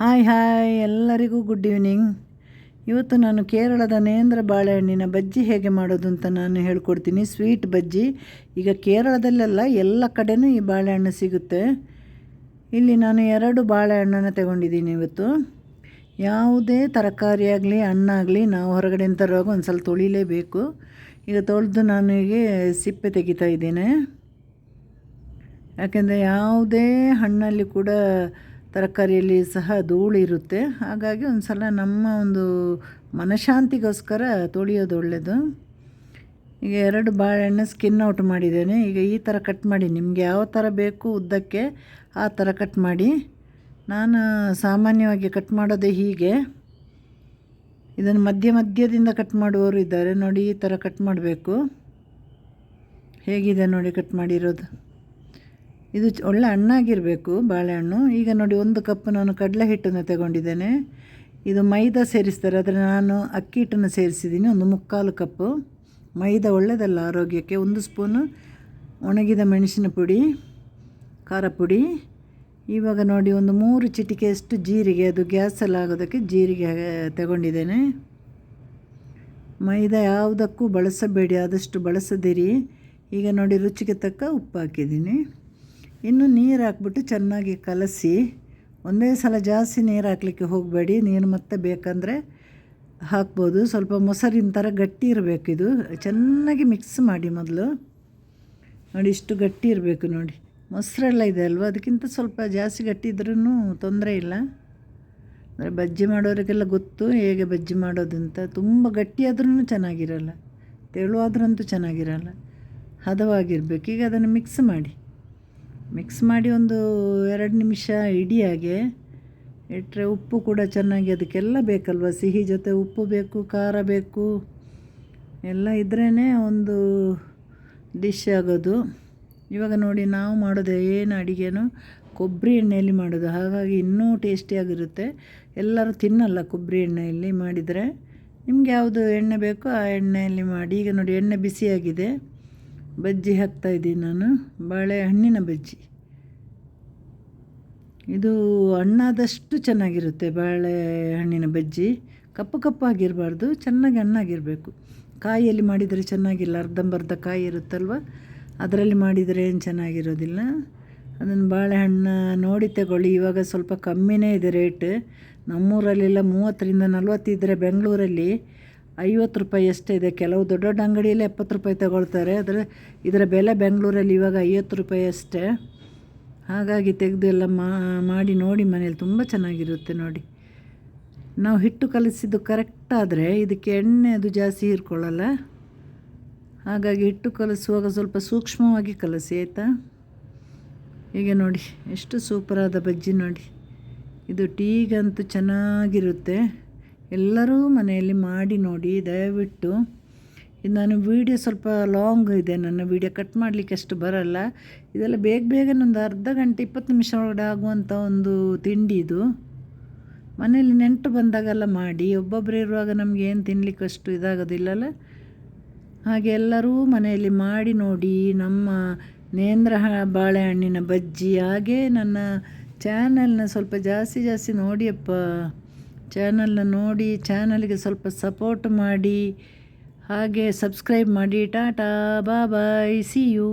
Hi hi, ಎಲ್ಲರಿಗೂ good evening ಇವತ್ತು ನಾನು ಕೇರಳದ ನೇಂದ್ರ ಬಾಳೆಹಣ್ಣಿನ ಬಜ್ಜಿ ಹೇಗೆ ಮಾಡೋದು ಅಂತ ನಾನು ಹೇಳ್ಕೊಡ್ತೀನಿ. ಸ್ವೀಟ್ ಬಜ್ಜಿ. ಈಗ ಕೇರಳದಲ್ಲೆಲ್ಲ ಎಲ್ಲ ಕಡೆನೂ ಈ ಬಾಳೆಹಣ್ಣು ಸಿಗುತ್ತೆ. ಇಲ್ಲಿ ನಾನು ಎರಡು ಬಾಳೆಹಣ್ಣನ್ನು ತಗೊಂಡಿದ್ದೀನಿ ಇವತ್ತು. ಯಾವುದೇ ತರಕಾರಿ ಆಗಲಿ ಹಣ್ಣಾಗಲಿ ನಾವು ಹೊರಗಡೆಯಿಂದ ತರುವಾಗ ಒಂದು ಸ್ವಲ್ಪ ತೊಳಿಲೇಬೇಕು. ಈಗ ತೊಳೆದು ನಾನು ಹೀಗೆ ಸಿಪ್ಪೆ ತೆಗಿತಾ ಇದ್ದೇನೆ. ಯಾಕೆಂದರೆ ಯಾವುದೇ ಹಣ್ಣಲ್ಲಿ ಕೂಡ ತರಕಾರಿಯಲ್ಲಿ ಸಹ ಧೂಳು ಇರುತ್ತೆ. ಹಾಗಾಗಿ ಒಂದು ಸಲ ನಮ್ಮ ಒಂದು ಮನಶಾಂತಿಗೋಸ್ಕರ ತೊಳೆಯೋದು ಒಳ್ಳೆಯದು ಈಗ ಎರಡು ಬಾಳೆಹಣ್ಣು ಸ್ಕಿನ್ ಔಟ್ ಮಾಡಿದ್ದೇನೆ. ಈಗ ಈ ಥರ ಕಟ್ ಮಾಡಿ, ನಿಮಗೆ ಯಾವ ಥರ ಬೇಕು ಉದ್ದಕ್ಕೆ ಆ ಥರ ಕಟ್ ಮಾಡಿ. ನಾನು ಸಾಮಾನ್ಯವಾಗಿ ಕಟ್ ಮಾಡೋದೇ ಹೀಗೆ. ಇದನ್ನು ಮಧ್ಯ ಮಧ್ಯದಿಂದ ಕಟ್ ಮಾಡುವವರು ಇದ್ದಾರೆ. ನೋಡಿ ಈ ಥರ ಕಟ್ ಮಾಡಬೇಕು. ಹೇಗಿದೆ ನೋಡಿ ಕಟ್ ಮಾಡಿರೋದು. ಇದು ಒಳ್ಳೆ ಹಣ್ಣಾಗಿರಬೇಕು, ಬಾಳೆಹಣ್ಣು. ಈಗ ನೋಡಿ, ಒಂದು ಕಪ್ ನಾನು ಕಡಲೆ ಹಿಟ್ಟನ್ನು ತಗೊಂಡಿದ್ದೇನೆ. ಇದು ಮೈದಾ ಸೇರಿಸ್ತಾರೆ. ಆದರೆ ನಾನು ಅಕ್ಕಿ ಹಿಟ್ಟನ್ನು ಸೇರಿಸಿದ್ದೀನಿ, ಒಂದು ಮುಕ್ಕಾಲು ಕಪ್ಪು. ಮೈದಾ ಒಳ್ಳೆಯದಲ್ಲ ಆರೋಗ್ಯಕ್ಕೆ. ಒಂದು ಸ್ಪೂನು ಒಣಗಿದ ಮೆಣಸಿನ ಪುಡಿ, ಖಾರ ಪುಡಿ. ಇವಾಗ ನೋಡಿ, ಒಂದು ಮೂರು ಚಿಟಿಕೆಯಷ್ಟು ಜೀರಿಗೆ. ಅದು ಗ್ಯಾಸಲ್ಲಿ ಆಗೋದಕ್ಕೆ ಜೀರಿಗೆ ತಗೊಂಡಿದ್ದೇನೆ. ಮೈದಾ ಯಾವುದಕ್ಕೂ ಬಳಸಬೇಡಿ. ಆದಷ್ಟು ಬಳಸದಿರಿ. ಈಗ ನೋಡಿ, ರುಚಿಗೆ ತಕ್ಕ ಉಪ್ಪು ಹಾಕಿದ್ದೀನಿ. ಇನ್ನು ನೀರು ಹಾಕ್ಬಿಟ್ಟು ಚೆನ್ನಾಗಿ ಕಲಸಿ, ಒಂದೇ ಸಲ ಜಾಸ್ತಿ ನೀರು ಹಾಕಲಿಕ್ಕೆ ಹೋಗಬೇಡಿ. ನೀರು ಮತ್ತೆ ಬೇಕಂದರೆ ಹಾಕ್ಬೋದು. ಸ್ವಲ್ಪ ಮೊಸರಿನ ಥರ ಗಟ್ಟಿ ಇರಬೇಕು ಇದು. ಚೆನ್ನಾಗಿ ಮಿಕ್ಸ್ ಮಾಡಿ ಮೊದಲು. ನೋಡಿ ಇಷ್ಟು ಗಟ್ಟಿ ಇರಬೇಕು ನೋಡಿ. ಮೊಸರೆಲ್ಲ ಇದೆ ಅಲ್ವಾ? ಅದಕ್ಕಿಂತ ಸ್ವಲ್ಪ ಜಾಸ್ತಿ ಗಟ್ಟಿ ಇದ್ರೂ ತೊಂದರೆ ಇಲ್ಲ. ಅಂದರೆ ಬಜ್ಜಿ ಮಾಡೋರಿಗೆಲ್ಲ ಗೊತ್ತು ಹೇಗೆ ಬಜ್ಜಿ ಮಾಡೋದು ಅಂತ. ತುಂಬ ಗಟ್ಟಿಯಾದ್ರೂ ಚೆನ್ನಾಗಿರಲ್ಲ. ತೆಳುವಾದ್ರಂತೂ ಚೆನ್ನಾಗಿರಲ್ಲ. ಹದವಾಗಿರಬೇಕು. ಈಗ ಅದನ್ನು ಮಿಕ್ಸ್ ಮಾಡಿ. ಮಿಕ್ಸ್ ಮಾಡಿ ಒಂದು ಎರಡು ನಿಮಿಷ ಇಡಿಯಾಗೆ ಇಟ್ಟರೆ ಉಪ್ಪು ಕೂಡ ಚೆನ್ನಾಗಿ ಅದಕ್ಕೆಲ್ಲ ಬೇಕಲ್ವ? ಸಿಹಿ ಜೊತೆ ಉಪ್ಪು ಬೇಕು, ಖಾರ ಬೇಕು. ಎಲ್ಲ ಇದ್ರೇ ಒಂದು ಡಿಶ್ ಆಗೋದು. ಇವಾಗ ನೋಡಿ ನಾವು ಮಾಡೋದು ಏನು ಅಡುಗೆನೂ? ಕೊಬ್ಬರಿ ಎಣ್ಣೆಯಲ್ಲಿ ಮಾಡೋದು. ಹಾಗಾಗಿ ಇನ್ನೂ ಟೇಸ್ಟಿಯಾಗಿರುತ್ತೆ ಎಲ್ಲರೂ ತಿನ್ನಲ್ಲ ಕೊಬ್ಬರಿ ಎಣ್ಣೆಯಲ್ಲಿ ಮಾಡಿದರೆ. ನಿಮ್ಗೆ ಯಾವುದು ಎಣ್ಣೆ ಬೇಕೋ ಆ ಎಣ್ಣೆಯಲ್ಲಿ ಮಾಡಿ. ಈಗ ನೋಡಿ ಎಣ್ಣೆ ಬಿಸಿಯಾಗಿದೆ. ಬಜ್ಜಿ ಹಾಕ್ತಾಯಿದ್ದೀನಿ ನಾನು ಬಾಳೆಹಣ್ಣಿನ ಬಜ್ಜಿ. ಇದು ಹಣ್ಣಾದಷ್ಟು ಚೆನ್ನಾಗಿರುತ್ತೆ ಬಾಳೆಹಣ್ಣಿನ ಬಜ್ಜಿ. ಕಪ್ಪು ಕಪ್ಪಾಗಿರಬಾರ್ದು, ಚೆನ್ನಾಗಿ ಹಣ್ಣಾಗಿರಬೇಕು. ಕಾಯಿಯಲ್ಲಿ ಮಾಡಿದರೆ ಚೆನ್ನಾಗಿಲ್ಲ, ಅರ್ಧಂಬರ್ಧ ಕಾಯಿ ಇರುತ್ತಲ್ವ? ಅದರಲ್ಲಿ ಮಾಡಿದರೆ ಏನು ಚೆನ್ನಾಗಿರೋದಿಲ್ಲ. ಅದನ್ನು ಬಾಳೆಹಣ್ಣು ನೋಡಿ ತಗೊಳ್ಳಿ, ಇವಾಗ ಸ್ವಲ್ಪ ಕಮ್ಮಿನೇ ಇದೆ ರೇಟ್. ನಮ್ಮೂರಲ್ಲೆಲ್ಲ ಮೂವತ್ತರಿಂದ ನಲ್ವತ್ತಿದ್ದರೆ ಬೆಂಗಳೂರಲ್ಲಿ ಐವತ್ತು ರೂಪಾಯಿ ಅಷ್ಟೇ ಇದೆ. ಕೆಲವು ದೊಡ್ಡ ದೊಡ್ಡ ಅಂಗಡಿಯಲ್ಲಿ ಎಪ್ಪತ್ತು ರೂಪಾಯಿ ತಗೊಳ್ತಾರೆ. ಆದರೆ ಇದರ ಬೆಲೆ ಬೆಂಗಳೂರಲ್ಲಿ ಇವಾಗ ಐವತ್ತು ರೂಪಾಯಿ ಅಷ್ಟೇ. ಹಾಗಾಗಿ ತೆಗೆದು ಎಲ್ಲ ಮಾಡಿ ನೋಡಿ ಮನೇಲಿ ತುಂಬ ಚೆನ್ನಾಗಿರುತ್ತೆ ನೋಡಿ. ನಾವು ಹಿಟ್ಟು ಕಲಿಸಿದ್ದು ಕರೆಕ್ಟಾದರೆ ಇದಕ್ಕೆ ಎಣ್ಣೆ ಅದು ಜಾಸ್ತಿ ಹೀರ್ಕೊಳ್ಳಲ್ಲ. ಹಾಗಾಗಿ ಹಿಟ್ಟು ಕಲಿಸುವಾಗ ಸ್ವಲ್ಪ ಸೂಕ್ಷ್ಮವಾಗಿ ಕಲಸಿ, ಆಯಿತಾ? ಹೀಗೆ ನೋಡಿ, ಎಷ್ಟು ಸೂಪರಾದ ಬಜ್ಜಿ ನೋಡಿ. ಇದು ಟೀಗಂತೂ ಚೆನ್ನಾಗಿರುತ್ತೆ. ಎಲ್ಲರೂ ಮನೆಯಲ್ಲಿ ಮಾಡಿ ನೋಡಿ, ದಯವಿಟ್ಟು. ಇದು ನಾನು ವೀಡಿಯೋ ಸ್ವಲ್ಪ ಲಾಂಗ್ ಇದೆ, ನನ್ನ ವೀಡಿಯೋ ಕಟ್ ಮಾಡಲಿಕ್ಕೆ ಅಷ್ಟು ಬರಲ್ಲ. ಇದೆಲ್ಲ ಬೇಗ ಒಂದು ಅರ್ಧ ಗಂಟೆ, ಇಪ್ಪತ್ತು ನಿಮಿಷ ಒಳಗಡೆ ಆಗುವಂಥ ಒಂದು ತಿಂಡಿ ಇದು. ಮನೆಯಲ್ಲಿ ನೆಂಟು ಬಂದಾಗೆಲ್ಲ ಮಾಡಿ ಒಬ್ಬೊಬ್ಬರು ಇರುವಾಗ ನಮಗೆ ಏನು ತಿನ್ನಲಿಕ್ಕೆ ಅಷ್ಟು ಇದಾಗೋದಿಲ್ಲಲ್ಲ. ಹಾಗೆ ಎಲ್ಲರೂ ಮನೆಯಲ್ಲಿ ಮಾಡಿ ನೋಡಿ, ನಮ್ಮ ನೇಂದ್ರ ಬಾಳೆಹಣ್ಣಿನ ಬಜ್ಜಿ. ಹಾಗೆ ನನ್ನ ಚಾನಲ್ನ ಸ್ವಲ್ಪ ಜಾಸ್ತಿ ಜಾಸ್ತಿ ನೋಡಿಯಪ್ಪ ಚಾನಲ್ನ ನೋಡಿ ಚಾನಲ್ಗೆ ಸ್ವಲ್ಪ ಸಪೋರ್ಟ್ ಮಾಡಿ ಹಾಗೆ ಸಬ್ಸ್ಕ್ರೈಬ್ ಮಾಡಿ. Tata bye see you